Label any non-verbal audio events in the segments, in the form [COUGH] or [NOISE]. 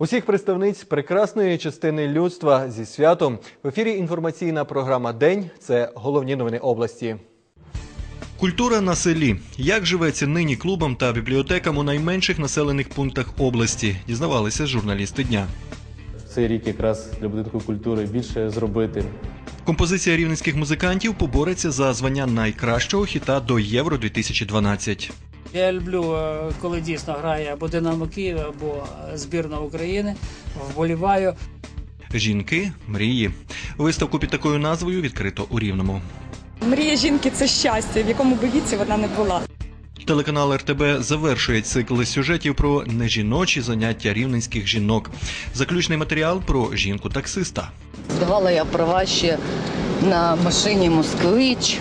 Усіх представниць прекрасної частини людства зі святом в ефірі інформаційна програма День. Це головні новини області. Культура на селі. Як живеться нині клубам та бібліотекам у найменших населених пунктах області? Дізнавалися журналісти дня. Цей рік якраз для будинку культури більше зробити. Композиція рівненських музикантів побореться за звання найкращого хіта до Євро 2012. Я люблю, е, коли дійсно грає або Динамо Київ, або е, збірна України. Вболіваю. Жінки мрії. Виставку під такою назвою відкрито у Рівному. Мрія жінки це щастя, в якому би віці вона не була. Телеканал РТБ завершує цикл сюжетів про нежіночі заняття рівненських жінок. Заключний матеріал про жінку-таксиста. Здавала я права ще на машині Москвич.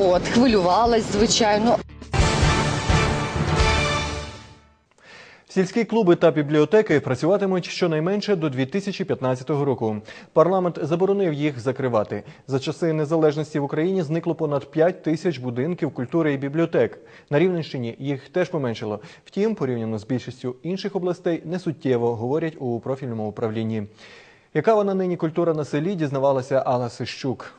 От, хвилювалась, звичайно. Сільські клуби та бібліотеки працюватимуть щонайменше до 2015 року. Парламент заборонив їх закривати. За часи незалежності в Україні зникло понад 5 тисяч будинків культури і бібліотек. На Рівненщині їх теж поменшало. Втім, порівняно з більшістю інших областей, не суттєво говорять у профільному управлінні. Яка вона нині культура на селі, дізнавалася Алла Сищук.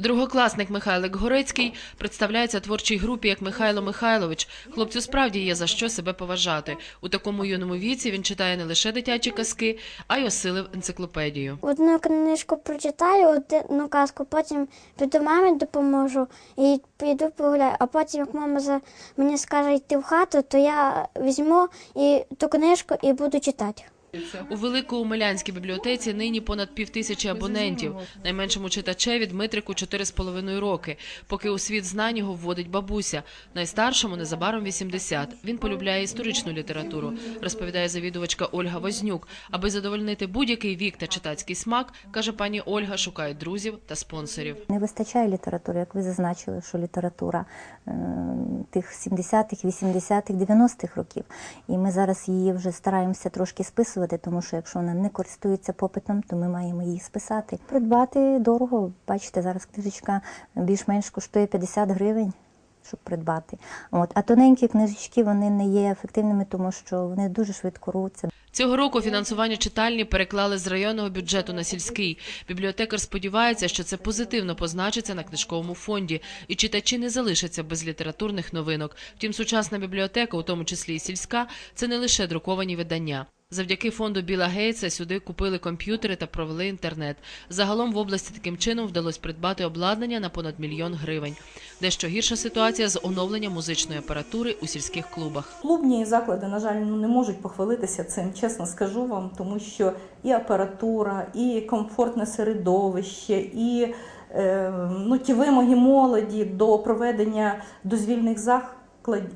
Другокласник Михайлик Горецький представляється творчій групі як Михайло Михайлович. Хлопцю справді є за що себе поважати. У такому юному віці він читає не лише дитячі казки, а й осилив енциклопедію. Одну книжку прочитаю, одну казку, потім піду мамі допоможу і піду погуляю. А потім, як мама за мені скаже йти в хату, то я візьму і ту книжку і буду читати. У Великоумилянській бібліотеці нині понад півтисячі абонентів. Найменшому читачеві Дмитрику 4,5 роки, поки у світ знань його вводить бабуся. Найстаршому незабаром 80. Він полюбляє історичну літературу, розповідає завідувачка Ольга Вознюк. Аби задовольнити будь-який вік та читацький смак, каже пані Ольга, шукає друзів та спонсорів. Не вистачає літератури, як ви зазначили, що література е, тих 70-х, 80-х, 90-х років. І ми зараз її вже стараємося трошки списувати, тому що якщо вона не користується попитом, то ми маємо її списати. Придбати дорого. Бачите, зараз книжечка більш-менш коштує 50 гривень. Щоб придбати, от а тоненькі книжечки вони не є ефективними, тому що вони дуже швидко рвуться. Цього року фінансування читальні переклали з районного бюджету на сільський. Бібліотекар сподівається, що це позитивно позначиться на книжковому фонді, і читачі не залишаться без літературних новинок. Втім, сучасна бібліотека, у тому числі і сільська, це не лише друковані видання. Завдяки фонду Біла Гейтса сюди купили комп'ютери та провели інтернет. Загалом в області таким чином вдалося придбати обладнання на понад мільйон гривень. Дещо гірша ситуація з оновленням музичної апаратури у сільських клубах. Клубні заклади, на жаль, ну, не можуть похвалитися цим, чесно скажу вам, тому що і апаратура, і комфортне середовище, і е, ну, ті вимоги молоді до проведення дозвільних заходів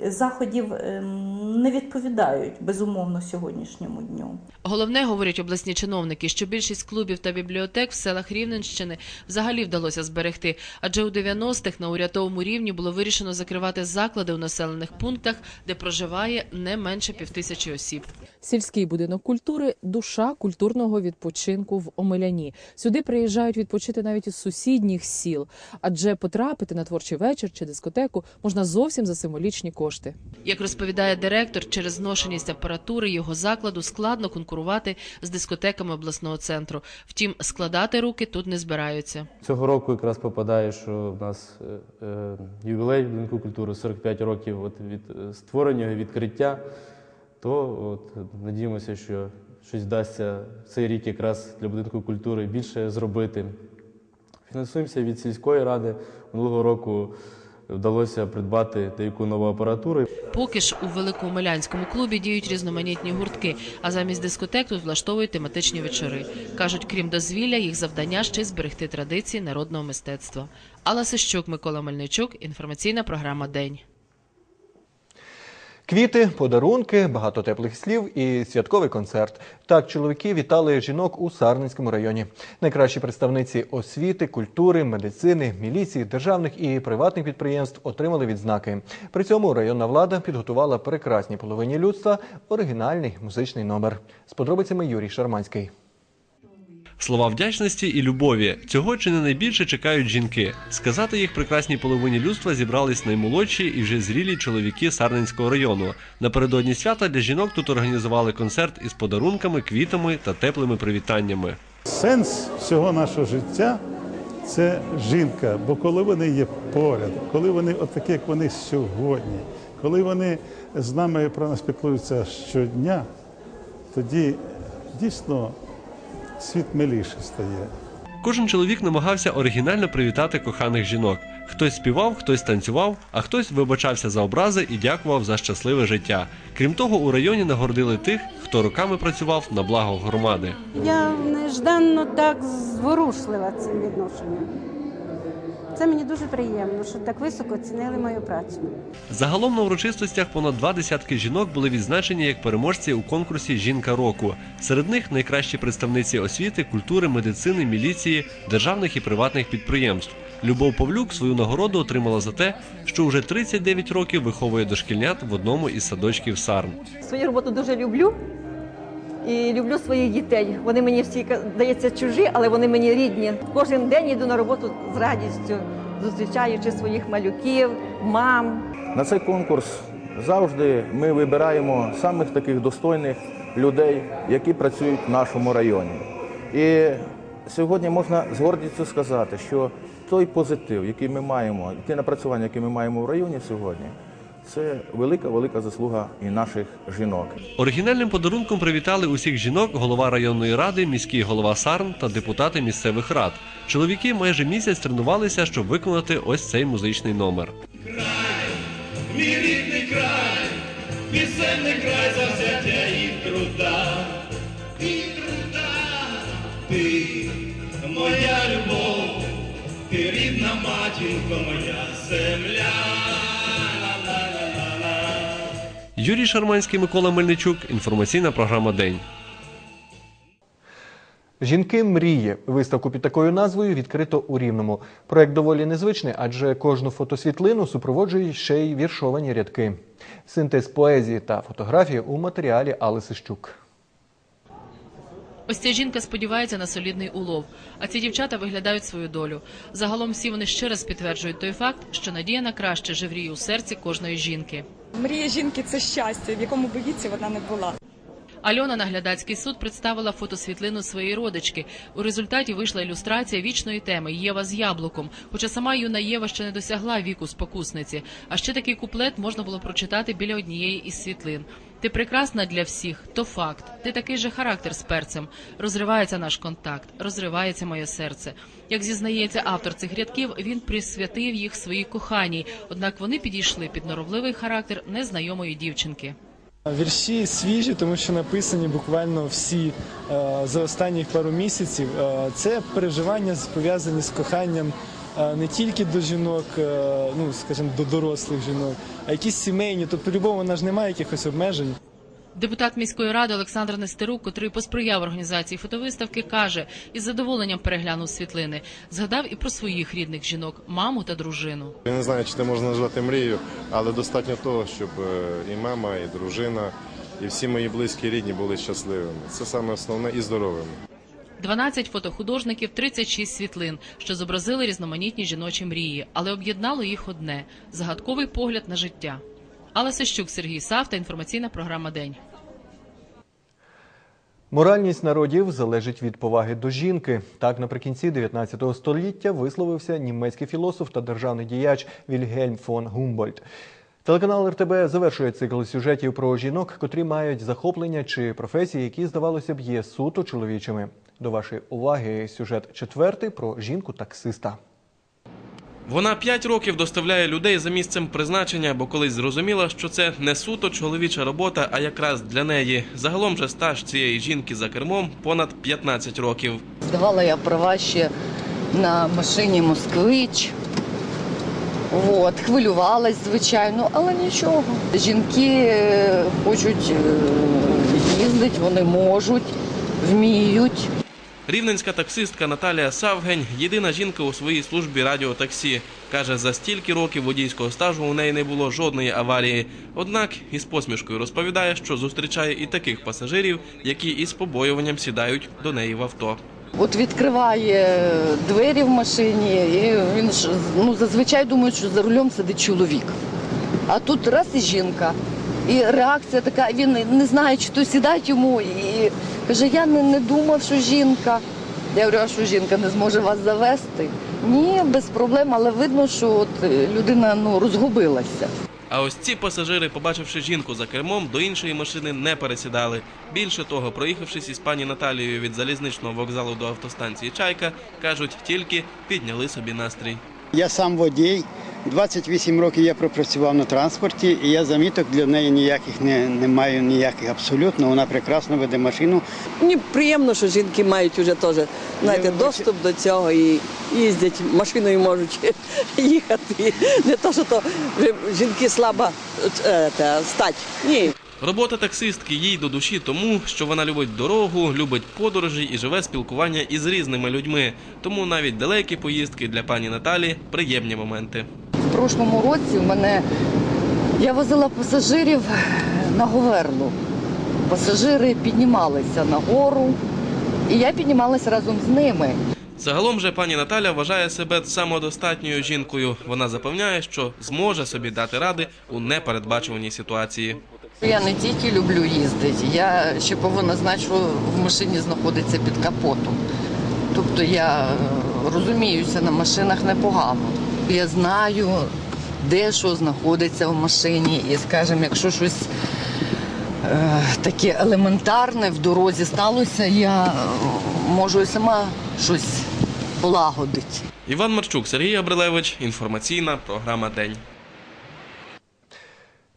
заходів ем, не відповідають безумовно сьогоднішньому дню. Головне, говорять обласні чиновники, що більшість клубів та бібліотек в селах Рівненщини взагалі вдалося зберегти, адже у 90-х на урядовому рівні було вирішено закривати заклади у населених пунктах, де проживає не менше півтисячі осіб. Сільський будинок культури душа культурного відпочинку в Омеляні. Сюди приїжджають відпочити навіть із сусідніх сіл, адже потрапити на творчий вечір чи дискотеку можна зовсім за символічні кошти. Як розповідає директор, через зношеність апаратури його закладу складно конкурувати з дискотеками обласного центру. Втім, складати руки тут не збираються. Цього року якраз попадає, що в нас е, е, ювілей будинку культури 45 років от від е, створення, відкриття. То от, надіємося, що щось вдасться цей рік якраз для будинку культури більше зробити. Фінансуємося від сільської ради. Минулого року вдалося придбати деяку нову апаратуру. Поки ж у Великоумилянському клубі діють різноманітні гуртки, а замість дискотек тут влаштовують тематичні вечори. Кажуть, крім дозвілля, їх завдання ще й зберегти традиції народного мистецтва. Алла Сищук, Микола Мельничук. Інформаційна програма День. Квіти, подарунки, багато теплих слів і святковий концерт. Так чоловіки вітали жінок у Сарненському районі. Найкращі представниці освіти, культури, медицини, міліції, державних і приватних підприємств отримали відзнаки. При цьому районна влада підготувала прекрасній половині людства оригінальний музичний номер. З подробицями Юрій Шарманський. Слова вдячності і любові цього чи не найбільше чекають жінки. Сказати їх прекрасній половині людства зібрались наймолодші і вже зрілі чоловіки Сарненського району. Напередодні свята для жінок тут організували концерт із подарунками, квітами та теплими привітаннями. Сенс всього нашого життя це жінка. Бо коли вони є поряд, коли вони отакі, як вони сьогодні, коли вони з нами про нас піклуються щодня, тоді дійсно світ миліше стає. Кожен чоловік намагався оригінально привітати коханих жінок. Хтось співав, хтось танцював, а хтось вибачався за образи і дякував за щасливе життя. Крім того, у районі нагородили тих, хто роками працював на благо громади. Я нежданно так зворушлива цим відношенням. Це мені дуже приємно, що так високо оцінили мою працю. Загалом на урочистостях понад два десятки жінок були відзначені як переможці у конкурсі Жінка року. Серед них найкращі представниці освіти, культури, медицини, міліції, державних і приватних підприємств. Любов Павлюк свою нагороду отримала за те, що вже 39 років виховує дошкільнят в одному із садочків Сарн. Свою роботу дуже люблю і люблю своїх дітей. Вони мені всі здається чужі, але вони мені рідні. Кожен день йду на роботу з радістю, зустрічаючи своїх малюків, мам. На цей конкурс завжди ми вибираємо самих таких достойних людей, які працюють в нашому районі. І сьогодні можна з гордістю сказати, що той позитив, який ми маємо, і ті напрацювання, які ми маємо в районі сьогодні, це велика велика заслуга і наших жінок. Оригінальним подарунком привітали усіх жінок голова районної ради, міський голова Сарн та депутати місцевих рад. Чоловіки майже місяць тренувалися, щоб виконати ось цей музичний номер. Мій рідний край, пісенний край завзяття і труда, і труда, ти моя любов, ти рідна матінко, моя земля. Юрій Шарманський, Микола Мельничук. Інформаційна програма День. Жінки мрії. Виставку під такою назвою відкрито у Рівному. Проект доволі незвичний, адже кожну фотосвітлину супроводжують ще й віршовані рядки. Синтез поезії та фотографії у матеріалі Алли Сищук. Ось ця жінка сподівається на солідний улов, а ці дівчата виглядають свою долю. Загалом всі вони ще раз підтверджують той факт, що надія на краще живріє у серці кожної жінки. Мрія жінки це щастя, в якому б віці вона не була. Альона на глядацький суд представила фотосвітлину своєї родички. У результаті вийшла ілюстрація вічної теми Єва з яблуком. Хоча сама юна Єва ще не досягла віку спокусниці. А ще такий куплет можна було прочитати біля однієї із світлин. Ти прекрасна для всіх, то факт. Ти такий же характер з перцем. Розривається наш контакт, розривається моє серце. Як зізнається автор цих рядків, він присвятив їх своїй коханій. Однак вони підійшли під норовливий характер незнайомої дівчинки. Вірші свіжі, тому що написані буквально всі е, за останніх пару місяців. Е, Це переживання пов'язані з коханням не тільки до жінок, е, ну скажімо, до дорослих жінок, а якісь сімейні. Тобто, любов вона ж немає якихось обмежень. Депутат міської ради Олександр Нестерук, котрий посприяв організації фотовиставки, каже, із задоволенням переглянув світлини. Згадав і про своїх рідних жінок, маму та дружину. Я не знаю, чи це можна назвати мрією, але достатньо того, щоб е, і мама, і дружина, і всі мої близькі рідні були щасливими. Це саме основне і здоровими. 12 фотохудожників, 36 світлин, що зобразили різноманітні жіночі мрії, але об'єднало їх одне загадковий погляд на життя. Алла Сищук, Сергій Савта, інформаційна програма День. Моральність народів залежить від поваги до жінки. Так, наприкінці 19 століття висловився німецький філософ та державний діяч Вільгельм фон Гумбольдт. Телеканал РТБ завершує цикл сюжетів про жінок, котрі мають захоплення чи професії, які, здавалося б, є суто чоловічими. До вашої уваги сюжет четвертий про жінку-таксиста. Вона п'ять років доставляє людей за місцем призначення, бо колись зрозуміла, що це не суто чоловіча робота, а якраз для неї. Загалом же стаж цієї жінки за кермом понад 15 років. Здавала я права ще на машині Москвич. От, хвилювалась, звичайно, але нічого. Жінки е, хочуть е, їздити, вони можуть, вміють. Рівненська таксистка Наталія Савгень єдина жінка у своїй службі радіотаксі. Каже, за стільки років водійського стажу у неї не було жодної аварії. Однак із посмішкою розповідає, що зустрічає і таких пасажирів, які із побоюванням сідають до неї в авто. От відкриває двері в машині, і він ж ну зазвичай думає, що за рулем сидить чоловік. А тут раз і жінка. І реакція така, він не знає, чи то сідать йому, і каже, я не, не думав, що жінка. Я говорю, а що жінка не зможе вас завести? Ні, без проблем, але видно, що от е, людина ну, розгубилася. А ось ці пасажири, побачивши жінку за кермом, до іншої машини не пересідали. Більше того, проїхавшись із пані Наталією від залізничного вокзалу до автостанції Чайка, кажуть, тільки підняли собі настрій. Я сам водій. 28 років я пропрацював на транспорті, і я заміток для неї ніяких не, не маю ніяких абсолютно. Вона прекрасно веде машину. Мені приємно, що жінки мають вже теж знаєте, доступ до цього і їздять машиною можуть [LAUGHS] їхати. Не то, що то вже жінки слаба е, та, стать. Ні. Робота таксистки їй до душі тому, що вона любить дорогу, любить подорожі і живе спілкування із різними людьми. Тому навіть далекі поїздки для пані Наталі приємні моменти. Прошлому році в мене я возила пасажирів на Говерлу. Пасажири піднімалися на гору, і я піднімалася разом з ними. Загалом же пані Наталя вважає себе самодостатньою жінкою. Вона запевняє, що зможе собі дати ради у непередбачуваній ситуації. Я не тільки люблю їздити, я ще повинна знати, що в машині знаходиться під капотом. Тобто я е, розуміюся на машинах непогано. Я знаю, де що знаходиться в машині. І, скажімо, якщо щось е, таке елементарне в дорозі сталося, я можу сама щось полагодити. Іван Марчук, Сергій Абрилевич. Інформаційна програма День.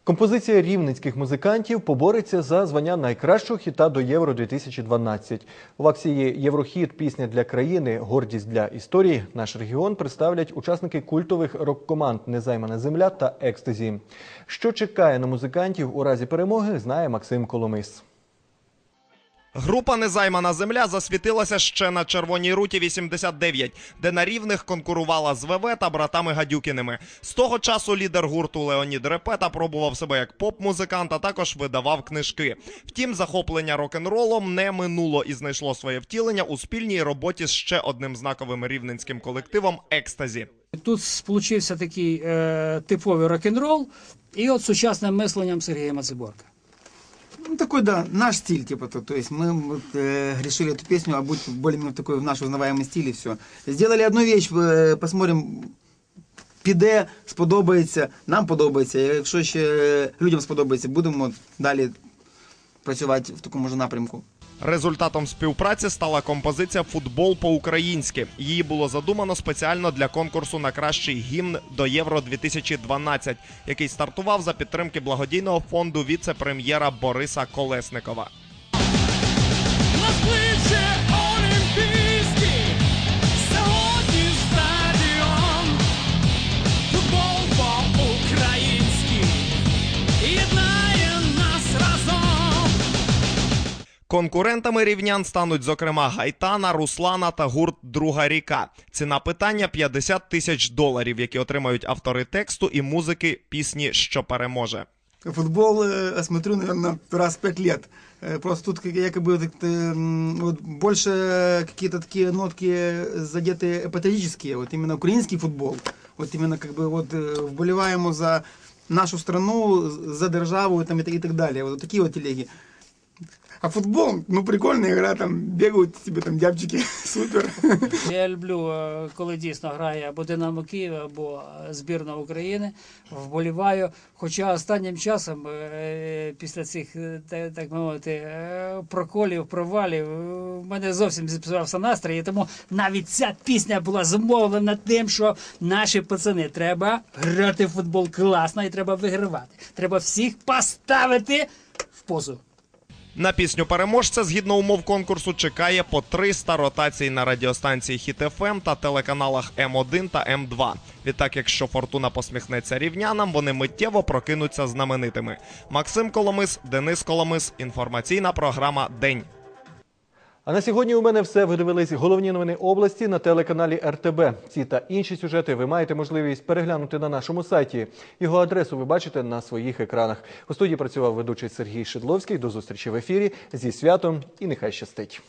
Композиція рівненських музикантів побореться за звання найкращого хіта до Євро 2012. В акції Єврохіт Пісня для країни, гордість для історії наш регіон представлять учасники культових рок-команд Незаймана земля та Екстазі. Що чекає на музикантів у разі перемоги, знає Максим Коломис. Група Незаймана земля засвітилася ще на червоній руті 89, де на рівних конкурувала з ВВ та братами Гадюкіними. З того часу лідер гурту Леонід Репета пробував себе як поп-музикант, а також видавав книжки. Втім, захоплення рок-н-ролом не минуло і знайшло своє втілення у спільній роботі з ще одним знаковим рівненським колективом Екстазі. Тут сполучився такий е, типовий рок-н-рол і от сучасним мисленням Сергія Мацеборка. Ну, такой, да, наш стиль, типа, то, то есть мы вот, э, решили эту песню обуть более-менее в такой в наш узнаваемый стиль и все. Сделали одну вещь, э, посмотрим, піде, сподобається, нам подобається. Якщо ще людям сподобається, будемо далі працювати в такому ж напрямку. Результатом співпраці стала композиція Футбол по-українськи. Її було задумано спеціально для конкурсу на кращий гімн до Євро 2012, який стартував за підтримки благодійного фонду віце-прем'єра Бориса Колесникова. Конкурентами рівнян стануть зокрема Гайтана, Руслана та гурт Друга ріка. Ціна питання 50 тисяч доларів, які отримають автори тексту і музики пісні, що переможе. Футбол э, смотрю, наверное, раз в пять лет. Э, Просто тут как- якобы вот, э, м, вот больше какие-то такие нотки задеты патриотические. Вот именно украинский футбол. Вот именно как бы вот э, вболеваємо за нашу страну, за державу там, и, так- и так далее. Вот такие вот телеги. А футбол, ну прикольная игра, там бегают тебе там дябчики, [LAUGHS] супер. Я люблю, е, коли дійсно грає або Динамо Київ, або е, збірна України. Вболіваю. Хоча останнім часом, е, після цих, так мовити, проколів, провалів, в мене зовсім зіпсувався настрій. Тому навіть ця пісня була зумовлена тим, що наші пацани треба грати в футбол класно і треба вигравати. Треба всіх поставити в позу. На пісню переможця згідно умов конкурсу чекає по 300 ротацій на радіостанції Хіт ФМ та телеканалах М1 та М2. Відтак, якщо фортуна посміхнеться рівнянам, вони миттєво прокинуться знаменитими. Максим Коломис, Денис Коломис. Інформаційна програма День. А на сьогодні у мене все. Ви дивились головні новини області на телеканалі РТБ. Ці та інші сюжети ви маєте можливість переглянути на нашому сайті. Його адресу ви бачите на своїх екранах. У студії працював ведучий Сергій Шидловський. До зустрічі в ефірі зі святом і нехай щастить.